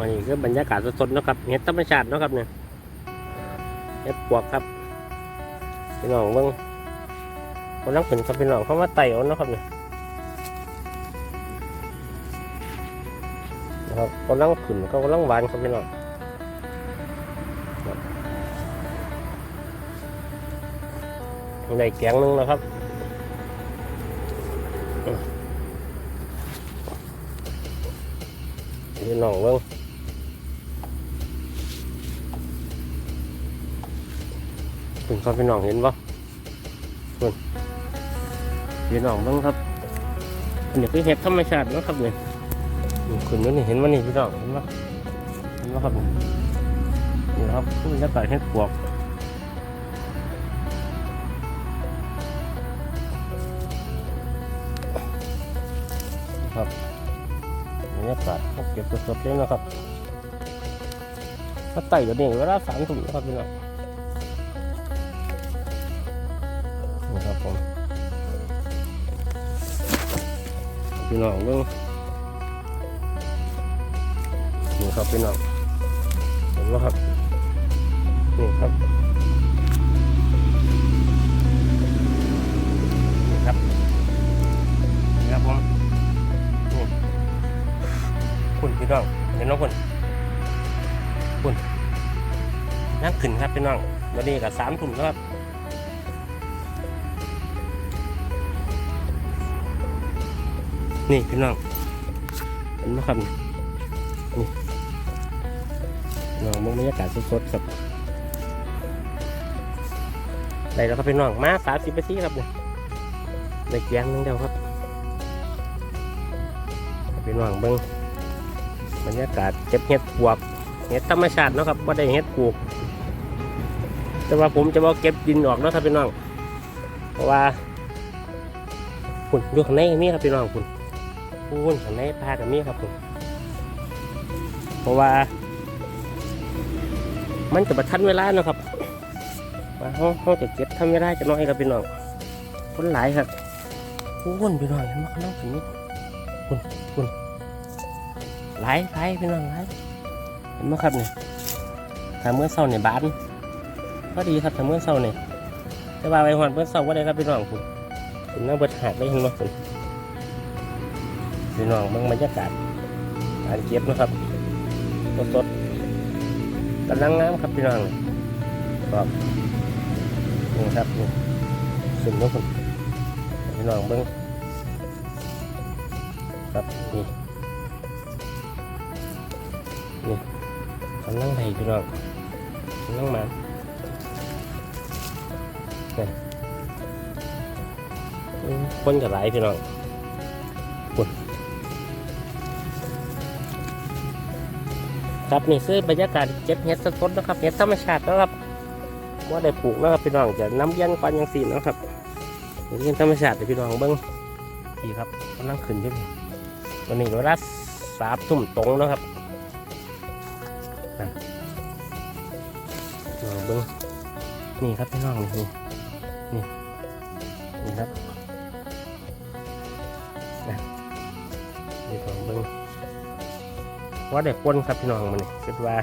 วันนี้คือบรรยากาศสดๆนะครับเห็ดธรรมชาติเนาะครับเนี่ยเห็ดปวกครับพี่น้องเบิ่งกำลังเป็นครับพี่น้องเข้ามาไต่เอาเนาะครับเนี่ยนะครับกำลังขึ้นเขากำลังหวานครับพี่น้องครับได้แกงนึงแล้วครับพี่น้องเบิ่ง ครับพี่น้องเห็นปะคุณพี่น้องบิ่งครับอันนี้คือเห็ดธรรมชาตินาะครับเนี่ยคุณนี่เห็นว่านี่พี่น้องเห็นปะเห็นปะครับนี่ครับคือบรรยากาศเห็ดปวกครับบรรยากาศเขาเก็บสดๆเลยนะครับถ้าไต่ก็นี่เวลาสามถุงนะครับพี่น้อง ผมพี่น้องเบิ่งนี่ครับพี่น้องเห็นไหมครับนี่ครับนี่ครับนี่ครับผมนี่คุณพี่น้องเห็นน้องคุณคุณนั่งขึ้นครับพี่น้องวันนี้กับสามถุงแล้วครับ นี่พี่น้องเห็นไหมครับนี่น้องมองบรรยากาศสดๆครับได้แล้วครับพี่น้องมาสามสิบนาทีครับเนี่ยได้เกียงนึงเดียวครับพี่น้องเบิ้งบรรยากาศเก็บเห็ดปวกเห็ดธรรมชาติเนาะครับว่าได้เห็ดปลูกแต่ว่าผมจะบอกเก็บดินออกเนาะครับพี่น้อง เพราะว่าคุณดูข้างในมีครับพี่น้องคุณ คุณข้างในพากับมีครับคุณเพราะว่า มันจะประทันเวลาเนาะครับว่าเขาเขาจะเก็บทำเวลาจะน้อยครับพี่น้องคนหลายครับคุณพี่น้องเห็นไหมข้างนอกถึงนี้คุณคุณหลายหลายพี่น้องหลายเห็นไหมครับเนี่ยถ้าเมื่อเช้าเนี่ยบานก็ดีครับถ้าเมื่อเช้าเนี่ยแต่ว่าไปหอนเมื่อเช้าว่าได้ครับพี่น้องผมผมนั่งเบิดหาดได้เห็นไหมผม พี่น้องเบิ่งบรรยากาศการเก็บนะครับสดๆกำลังงามครับพี่น้องครับนี่ครับนี่สุดยอดผมพี่น้องเบิ่งครับนี่นี่กำลังไห้พี่น้องกำลังมันนี่คนกับหลายพี่น้อง ครับนี่คือบรรยากาศเจ็บเห็ดสดๆนะครับเห็ดธรรมชาตินะครับว่าได้ปลูกนะครับพี่น้องจะน้ำเย็นกว่ายังสีนะครับเห็ดธรรมชาติเดี๋ยวพี่น้องเบิ้งดีครับกำลังขึ้นอยู่นวันนี้เวลาสามทุ่มตรงนะครับลองเบิ้งนี่ครับพี่น้องนี่นี่นี่ครับ ว่าเด็กวนครับพี่น้องมันนี่คิดว่า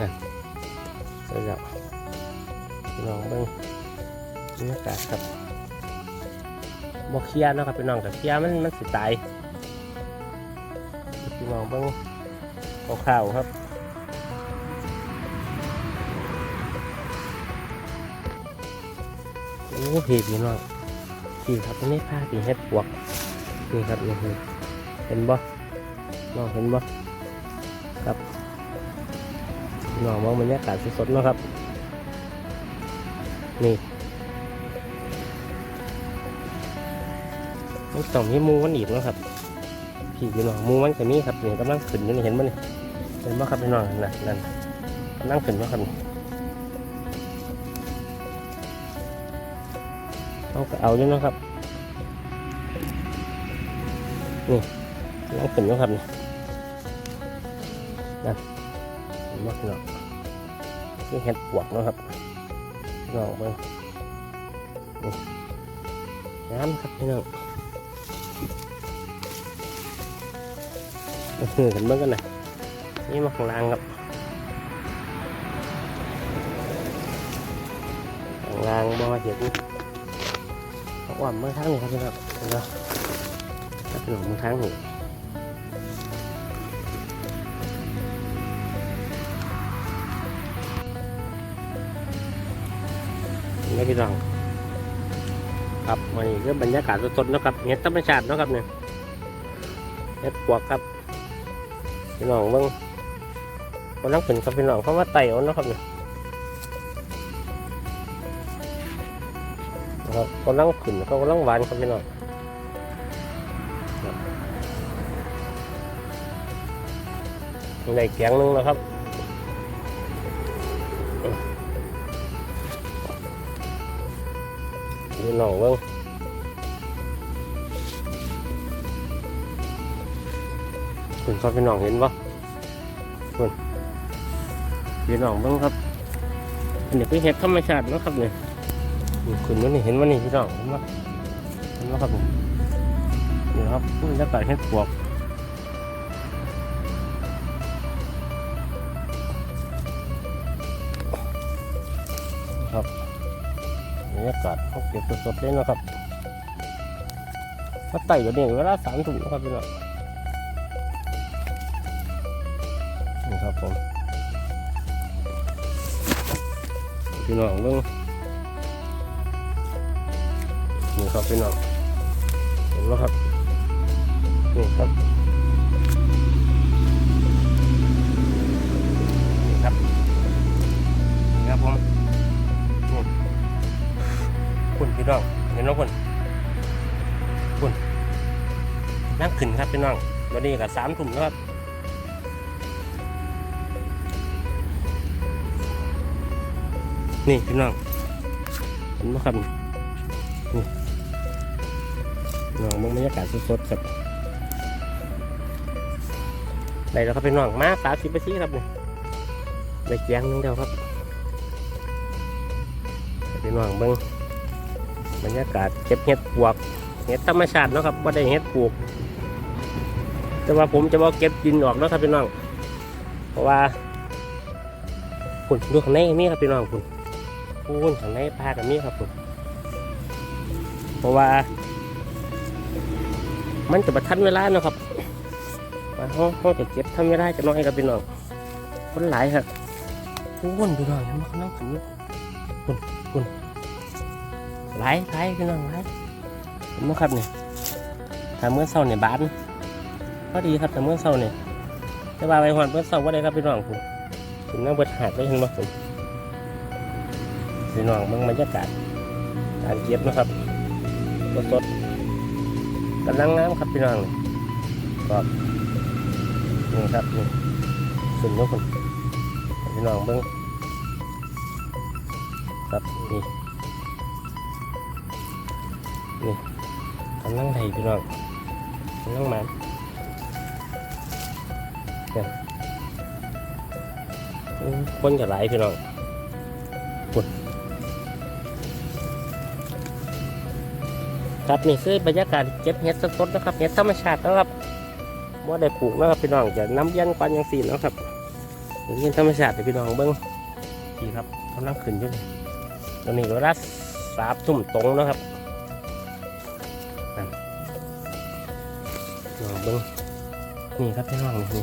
นะเสร็จแล้วพี่น้องเบิ้งบรรยากาศครับบกเคียนะครับพี่น้องแต่เคียมันมันสิตายพี่น้องเบิ้งข้าวครับโอ้พี่พี่น้องพี่ครับนี่ผ้าพี่เฮ็ดปวกนี่ครับนี่คือเห็นบ่ น้องเห็นบ่ครับน้องมองบรรยากาศสดๆนะครับ นี่มันต้องมีมูมันอีกนะครับพี่พี่น้องมูมันก็มีครับนี่กำลังขึ้นอยู่นี่เห็นบ่นี่เห็นบ่ครับพี่น้องนั่นนั่นกำลังขึ้นบ่ครับนี่เอาก็เอาอยู่นะครับนี่ลองขึ้นนะครับนี่นั่น พี่น้องคือเห็ดปวกนะครับพี่น้องเบิ่งนี่งามครับพี่น้องเห็นเบิ่งกันนะนี่มาข้างลางครับข้างล่างบ่เห็นอาอ่อนเมื่อทั้งนี้ครับพี่ครับเห็นปะถ้าเป็นของเมื่อทั้งนี้ นไหมพี่น้องครับวันนี้ก็บรรยากาศสดๆนะครับเห็ดธรรมชาตินะครับเนี่ยเห็ดปวกครับพี่น้องเบิ่งกำลังขึ้นครับพี่น้องเข้ามาไต่เอานะครับเนี่ยครับกำลังขึ้นเขากำลังหวานครับพี่น้องในแกงนึงแล้วครับ พี่น้องเบิ่งคุณชอบพี่น้องเห็นปะคุณพี่น้องเบ้างครับอันนี้เป็นเห็ดธรรมชาตินะครับเนี่ยคุณว่านี่เห็นว่านี่พี่น้องเห็นปะเห็นปะครับผมนี่ครับบรรยากาศเห็ดปวกครับ กาศเขาเก็บสดๆเลยนะครับมาไต่กันนี่เวลาสามทุ่มนะครับพี่น้องนี่ครับผมพี่น้องเบิ่งนี่ครับพี่น้องเห็นไหมครับนี่ครับ พี่น้องเห็นไหมคุณคุณนั่งขึ้นครับพี่น้องวันนี้กับสามถุ่มแล้วครับนี่พี่น้องเห็นไหมครับนี่น้องมองบรรยากาศสดๆครับได้แล้วครับพี่น้องมาสามสิบนาทีครับนี่ได้แจ้งนึงเดียวครับพี่น้องเบิ่ง บรรยากาศเก็บเห็ดปวกเห็ดธรรมชาติเนาะครับว่าได้เห็ดปลูก แต่ว่าผมจะบอกเก็บดินออกนะครับพี่น้อง เพราะว่าคุณดูข้างในนี่ครับพี่น้องคุณพูนข้างในปลากับนี้ครับผมเพราะว่า มันจะประทันเวลานะครับว่าห้องห้องจะเก็บทำไม่ได้จะน้อยครับพี่น้องคนหลายครับพูนพี่น้องมันเขานั่งขันนี้คุณ คุณหลายหลายพี่น้องหลายเห็นไหมครับเนี่ยถ้าเมื่อเช้าเนี่ยบานพอดีครับแต่เมื่อเช้าเนี่ยจะว่าไปหอนเมื่อเช้าว่าได้ครับพี่น้องผมถึงนั่งเบิดหาดได้เห็นไหมผมพี่น้องเบิ่งบรรยากาศการเก็บนะครับสดๆกำลังงามครับพี่น้องก็นี่ครับนี่สุดยอดคนพี่น้องเบิ่งครับนี่ นี่กำลังไทยพี่น้องกำลังมันเนี่ยอืมคนจะหลายพี่น้องครับนี่คือบรรยากาศเก็บเห็ดสดๆนะครับเห็ดธรรมชาตินะครับว่าได้ปลูกนะครับพี่น้องจะน้ำเยันควันยังสีนะครับเห็ดธรรมชาติพี่น้องเบิ้งดีครับกำลังขึ้นอยู่ตอนนี้ก็รัดสาบทุ่มตรงนะครับ เบิ้งนี่ครับพี่น้องนี่นี่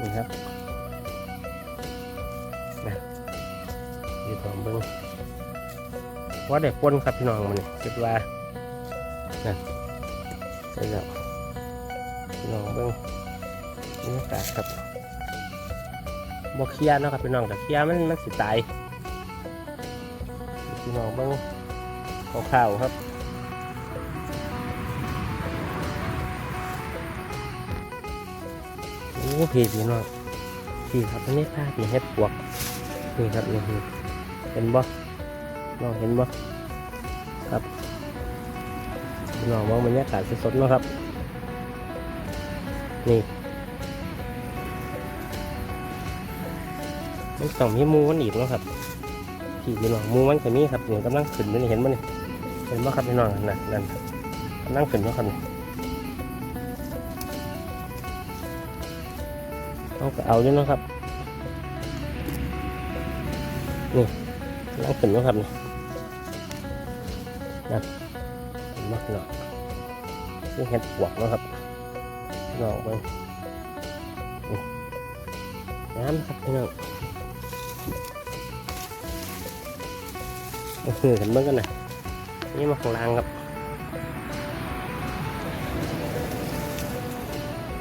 นี่ครับนะพี่น้องเบิ้งว่าได้ปนครับพี่น้องมันนี่คิดว่านั่นเสร็จแล้วพี่น้องเบิ้งบรรยากาศครับบ่เคียร์เนาะครับพี่น้องแต่เคียมันมันสิตายพี่น้องเบิ้งข้าวๆครับ พี่พี่น้องพี่ครับอันนี้ผ้าพี่เฮ็ดปวกนี่ครับนี่เห็นบ่น้องเห็นบ่ครับน้องมองบรรยากาศสดๆเนาะครับ นี่มันต้องมีมูมันอีกนะครับพี่พี่น้องมูมันก็มีครับนี่กำลังขึ้นนี่เห็นมั้ยนี่เห็นบ่ครับพี่น้องนั่นนั่นกำลังขึ้นเนาะครับ เอาก็เอาอยู่นะครับนี่นั่งขึ้นนะครับนี่นะเห็นมากเนาะซึ่งเห็ดปวกนะครับน้องเบิ่งนี่น้ำครับพี่น้องมาคือกันเบิ่งกันนะนี่มาข้างลางครับ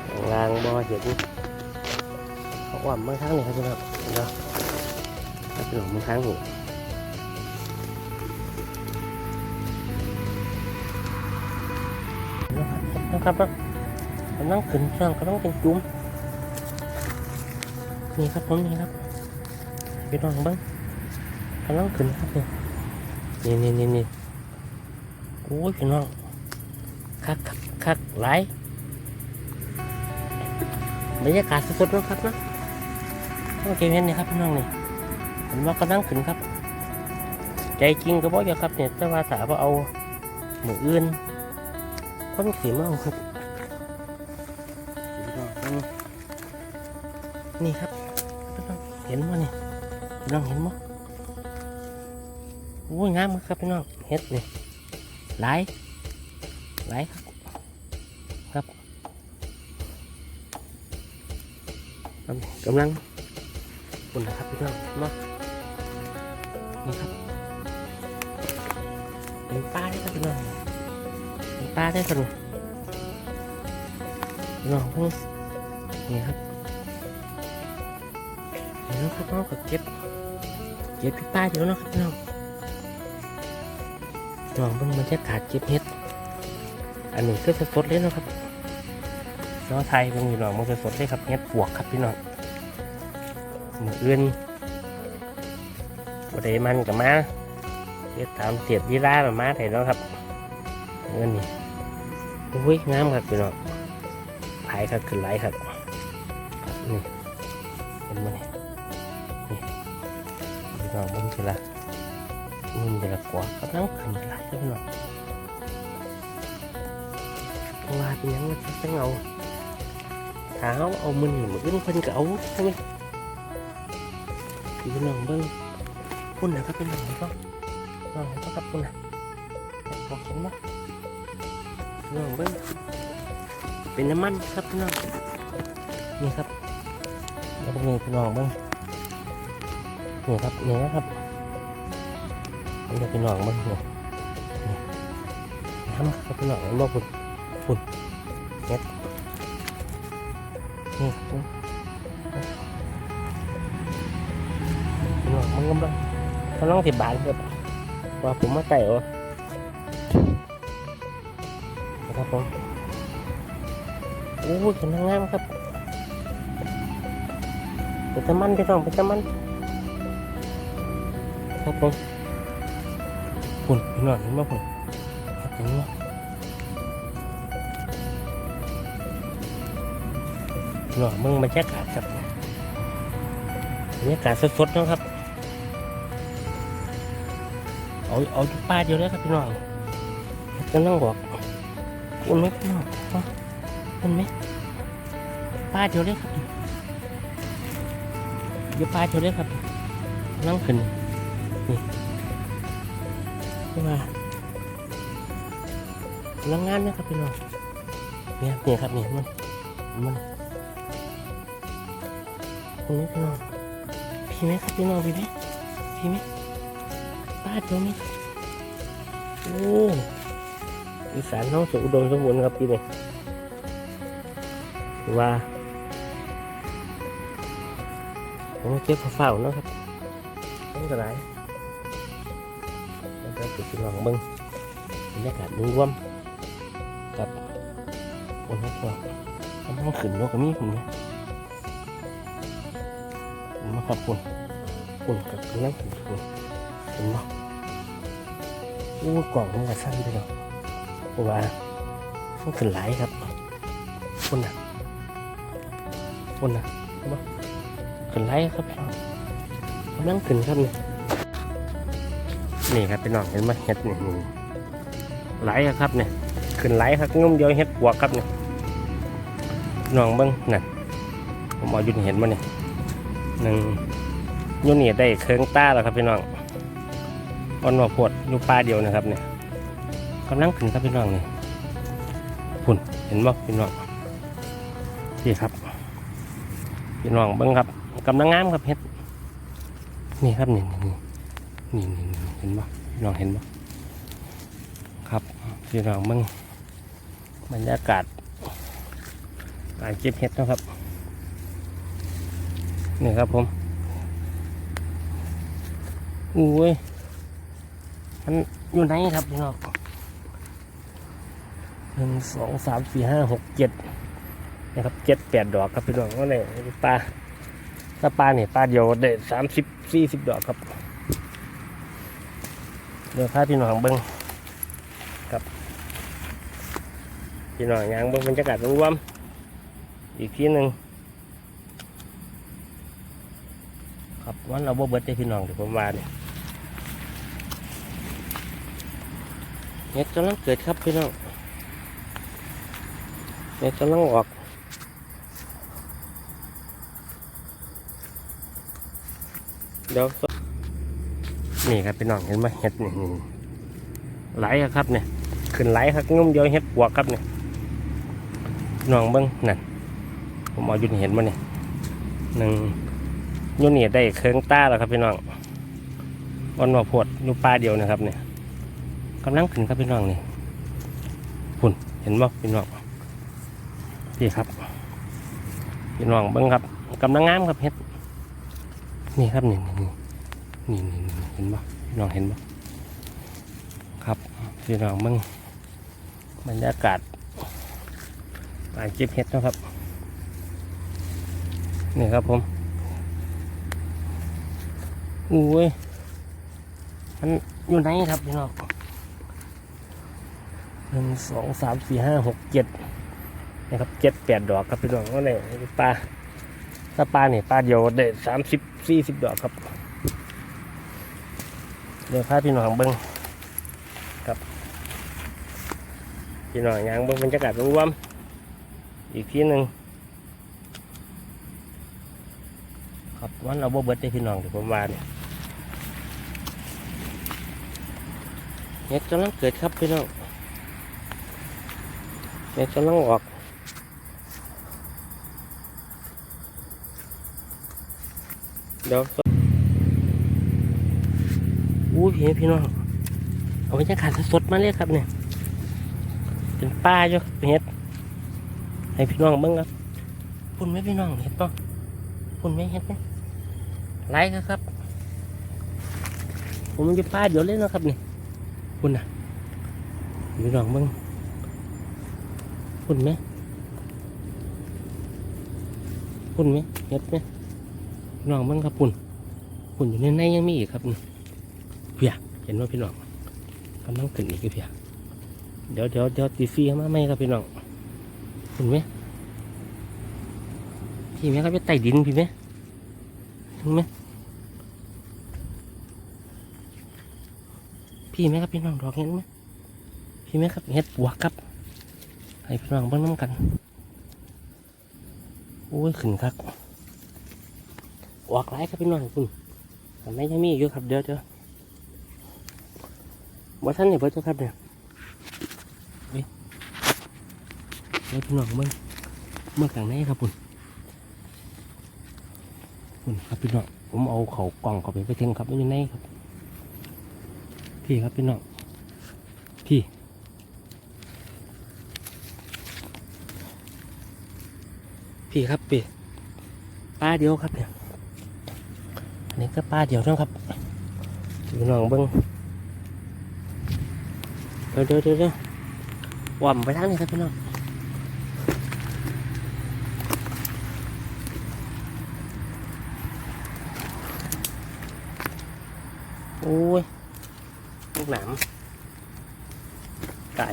ข้างลางบ่อเห็น เขาอ่อมบางครั้งนี่ครับพี่น้องเห็นเนาะครับพี่น้องบางครั้งนี่นะครับเนาะกำลังขึ้นช่างกำลังเป็นจุ้มนี่ครับผมนี่ครับพี่น้องบิ่งกำลังขึ้นครับนี่นี่นี่นี่นี่โอ้ยพี่น้องคักคักคักหลบรรยากาศสดๆนะครับนะ ต้องเก็บเห็นนี่ครับพี่น้องนี่เห็นว่ากำลังขึ้นครับ ใจจริงก็บอกอยู่ครับเนี่ยแต่ว่าถ้าวเอาหมืออื่นคนขี่มาเอาครับนี่ครับพี่น้องเห็นมั้นี่พี่น้องเห็นมั้โอ้ยงามครับพี่น้องเห็ดนี่หลายหลายครับครับกำลัง ปุ่นนะครับพี่น้องมานี่ครับเป็นปลาได้ครับพี่น้องเป็นปลาได้ครับพี่น้องเพิ่งนี่ครับเดี๋ยวนะครับน้องก็เก็บเก็บพี่ป้าเดี๋ยวนะครับพี่น้องน้องเพิ่งบรรยากาศเก็บเห็ดอันนี้คือสดๆเลยนะครับเน้องไทยเป็นอยู่หนองมันสดๆเลยครับเห็ดปวกครับพี่น้อง มืออื่นบไดมันกับมาเฮ็ดตามเสียบยีราแบบมาไทยเนาะครับเงินนี่อุ้ยงามครับพี่น้องหลายครับขึ้นหลายครับนี่เห็นไหมนี่นี่พี่น้องมันคือละนี่จะละกว่าก็ต้องขึ้นหลายครับพี่น้องว่าเป็นยังมันจะเอาถ้าเขาเอามือหนีมืออื่นเพิ่นก็เอาใช่ไหม คือหน้องเบิ้งพุ่นนะครับเป็นหนังก็หน้องก็กับพุ่นนะบอกเห็นไหมน้องเบิ้งเป็นน้ำมันครับพี่น้องนี่ครับแล้วก็นี่พี่น้องบิ้งนี่ครับนี่นะครับมันี่พี่น้องบิ้งเนี่ยนี่ทำครับพี่น้องบอกพุ่นนี่หลอกมัน กำลังกำลังสิบบาทครับว่าผมมาไต่เอานะครับผมโอ้ยเป็นงงามครับเป็นตะมันพี่น้องเป็นตะมันครับผมปุ่นพี่น้องเห็นไหมปุ่นเห็นไหมหน่อยมึงบรรยากาศครับบรรยากาศสดๆนะครับ เอาเอาป้าเดียวแล้วครับพี่น้องก็นั่งบอกคุณไหมพี่น้องคุณไหมป้าเดียวเลยครับอยู่ป้าเดียวเลยครับนั่งขึ้นนี่มาลังงานนะครับพี่น้องเนี่ยเนี่ยครับเนี่ยมันมันคุณพี่น้องพี่ไหมครับพี่น้องพี่ไหมพี่ไหม ป้าเจ้าไหมโอ้อีสานน้องสุอุดมสมบูรณ์ครับพี่เนี่ยว่าผมเก็บเฝ้าเนาะครับต้องกระไรแล้วก็ติดหลังบิ้งบรรยากาศรวมกับคนที่บอกกำลังขึ้นนกกมีผมเนี่ยมาครับคุณคุณกับเลี้ยงคุณคุณเห็นไหม อู้กล่องมันกระสั้นไปแล้วเพราะว่ามันขึ้นหลายครับคุณน่ะคุณน่ะมขึ้นหลายครับพี่น้องกำลังขึ้นครับนี่นี่ครับพี่น้องเห็นไหมเห็ดนี่นี่หลายครับเนี่ยขึ้นหลายครับงุ่มเดียวเห็ดปวกครับเนี่ยน้องเบิ้งนั่นผมเอายุ่นเห็นมาเนี่ยหนึ่งอยูนี่ได้เครื่องต้าแล้วครับพี่น้อง อ่อนหัวปวดอยู่ปลาเดียวนะครับเนี่ยกำลังขึ้นครับพี่น้องเนี่ยพุ่นเห็นบ่พี่น้องนี่ครับ พี่น้องเบิ้งครับกำลังงามครับเฮ็ดนี่ครับนี่นี่นี่นี่นี่เห็นบ่พี่น้องเห็นบ่ครับพี่น้องเบิ้งบรรยากาศการเก็บเห็ดนะครับนี่ครับผมอุ้ย มันอยู่ไหนครับพี่น้องหนึ่งสองสามสี่ห้าหกเจ็ดนะครับเจ็ดแปดดอกครับพี่น้องว่าเนี่ยปลาถ้าปลาเนี่ยปลาเดียวได้สามสิบสี่สิบดอกครับ เดี๋ยวพาพี่น้องเบิ้งครับพี่น้องยางเบิ้งบรรยากาศรวมอีกทีหนึ่งครับวันเราบ่เบิดได้พี่น้องเดี๋ยวผมว่าเนี่ย เน็ตกำลังเกิดครับพี่น้องเน็ตกำลังออกเดี๋ยวนี่ครับพี่น้องเห็นไหมเห็ดนี่ไหลครับเนี่ยขึ้นไหลครับงุ้มเดียวเห็ดปวกครับเนี่ยน้องเบิ้งนั่นผมเอาอยุนเห็นมาเนี่ยหนึ่งอยูนี่ได้เครื่องต้าแล้วครับพี่น้องอ่อนหัวปวดอยู่ปลาเดียวนะครับเนี่ย กำลังขึ้นครับพี่น้องนี่พุ่นเห็นบ่พี่น้องพี่ครับพี่น้องเบิ้งครับกำลังงามครับเฮ็ดนี่ครับนี่นี่นี่นี่นี่เห็นบ่พี่น้องเห็นบ่ครับพี่น้องเบิ้งบรรยากาศการเก็บเห็ดนะครับนี่ครับผมอุ้ยมันอยู่ไหนครับพี่น้อง หนึ่งสองสามสี่ห้าหกเจ็ดนะครับเจ็ดแปดดอกครับพี่น้องว่าเนี่ยปลาถ้าปลาเนี่ยปลาเดียวได้สามสิบสี่สิบดอกครับ เดี๋ยวพาพี่น้องเบิ้งครับ พี่น้องยางเบิ้งบรรยากาศรวมอีกทีหนึ่งครับวันเราบ่เบิดได้พี่น้องเดี๋ยวผมว่าเนี่ยเห็ดกำลังเกิดครับพี่น้อง เห็ดกำลังออกเดี๋ยวอู้พี่พี่น้องเอาบรรยากาศสดมาเลยครับเนี่ยเป็นป้าอยู่เห็ดให้พี่น้องเบิ่งครับพุ่นไหมพี่น้องเห็ดป่ะพุ่นไหมเห็ดไหมไล่ครับ ผมมันจะป้าเดี๋ยวเล่นนะครับเนี่ยคุณน่ะมีดอกมึง คุณไหมคุณไหมเห็ดไหมพี่น้องมึงครับคุณคุณอยู่ในในยังมีอีกครับเพียเห็นว่าพี่น้องกำลังขึ้นอีกเพียเดี๋ยวเดี๋ยวเดี๋ยวตีฟรีเข้ามาไหมครับพี่น้องคุณไหมพี่ไหมครับไปไต่ดินพี่ไหมถึงไหมพี่ไหมครับพี่น้องดอกเห็นไหมพี่ไหมครับเห็ดปวกครับ ให้พี่น้องเบ้างน้ำกันโอ้ยขึ้นครับออกหลายครับพี่น้องคุณทำไมยังมีอยู่ครับเดี๋ยวเดี๋ยวว่าท่านเนี่ยเบิร์ดครับเนี่ยเฮ้ยพี่น้องเบิ้งเมื่อข้างในครับคุณคุณครับพี่น้องผมเอาเขากล่องเขาไปไปเทงครับไม่อยู่ในครับ พี่ครับพี่น้องพี่ พี่ครับพี่ป้าเดียวครับเนี่ยอันนี้ก็ป้าเดียวนะครับพี่น้องเบิ้งเดี๋ยวเดี๋ยวเดี๋ยวว่ำไปทางนี้ครับพี่น้องโอ้ยลูกหนามไก่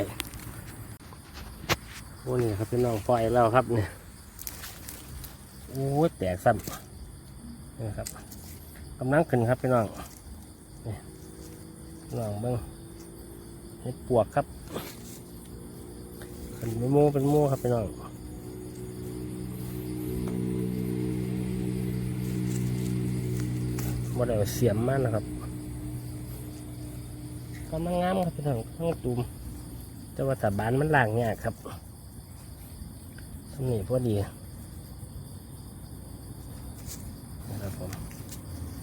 โอ้นี่ครับพี่น้องปล่อยแล้วครับเนี่ย โอ้แตกซ้ำนี่ครับกำลังขึ้นครับพี่น้องนี่น้องเบิ้งเห็ปวกครับขึนเป็นโม่เป็นโม่ครับพี่น้องบ่เดี่ยวเสียมมากนะครับก็มังงามครับพี่น้องต้องตุมเจ้าวัาสาบานมันล่างเนี่ยครับทำนี่พอดี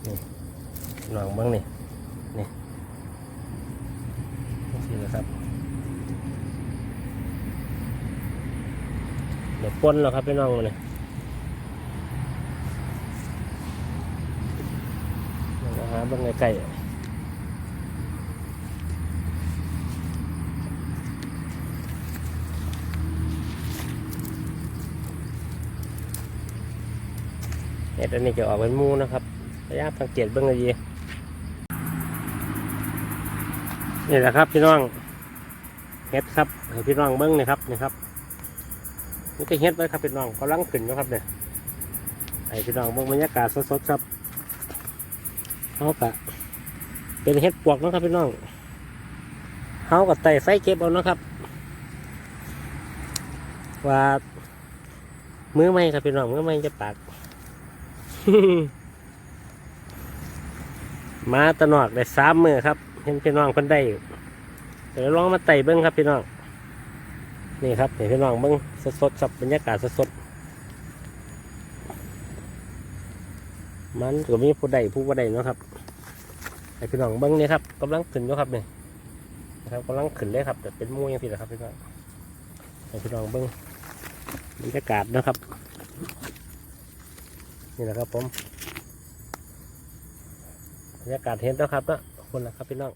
นี่ลองบ้างนี่นี่นี่สินะครับเดี๋ยวปนแล้วครับพี่น้องมาเลยนะฮะบิ่งไก่เห็ดอันนี้จะออกเป็นมูนะครับ พยายามสังเกตเบิ่งให้ดีนี่แหละครับพี่น้องเห็ดครับให้พี่น้องเบิ่งนี่ครับนี่ครับนี่ก็เฮ็ดไว้ครับพี่น้องกำลังขึ้นอยู่ครับเนี่ยไอพี่น้องเบิ่งบรรยากาศสดๆครับเขากะเป็นเฮ็ดปวกนะครับพี่น้องเขากับไต่ไฟเก็บเอาเนาะครับ ว่ามือไม่ครับพี่น้องมือไม่จะปาก มาตะนอกได้สามมือครับ เห็นพี่น้องคนได้อยู่เดี๋ยวลองมาไต่เบิ้งครับพี่น้อง นี่ครับเห็นพี่น้องเบิ้งสดๆครับบรรยากาศสดๆมันก็มีผู้ใดผู้บ่ใดเนาะครับให้พี่น้องเบิ้งนี่ครับกำลังขึ้นอยู่ครับนี่นะครับกำลังขึ้นเลยครับแต่เป็นหมูยังสินะครับพี่น้องให้พี่น้องเบิ้งบรรยากาศนะครับ นี่แหละครับผม บรรยากาศเห็นแล้วครับเนาะคนละครับพี่น้อง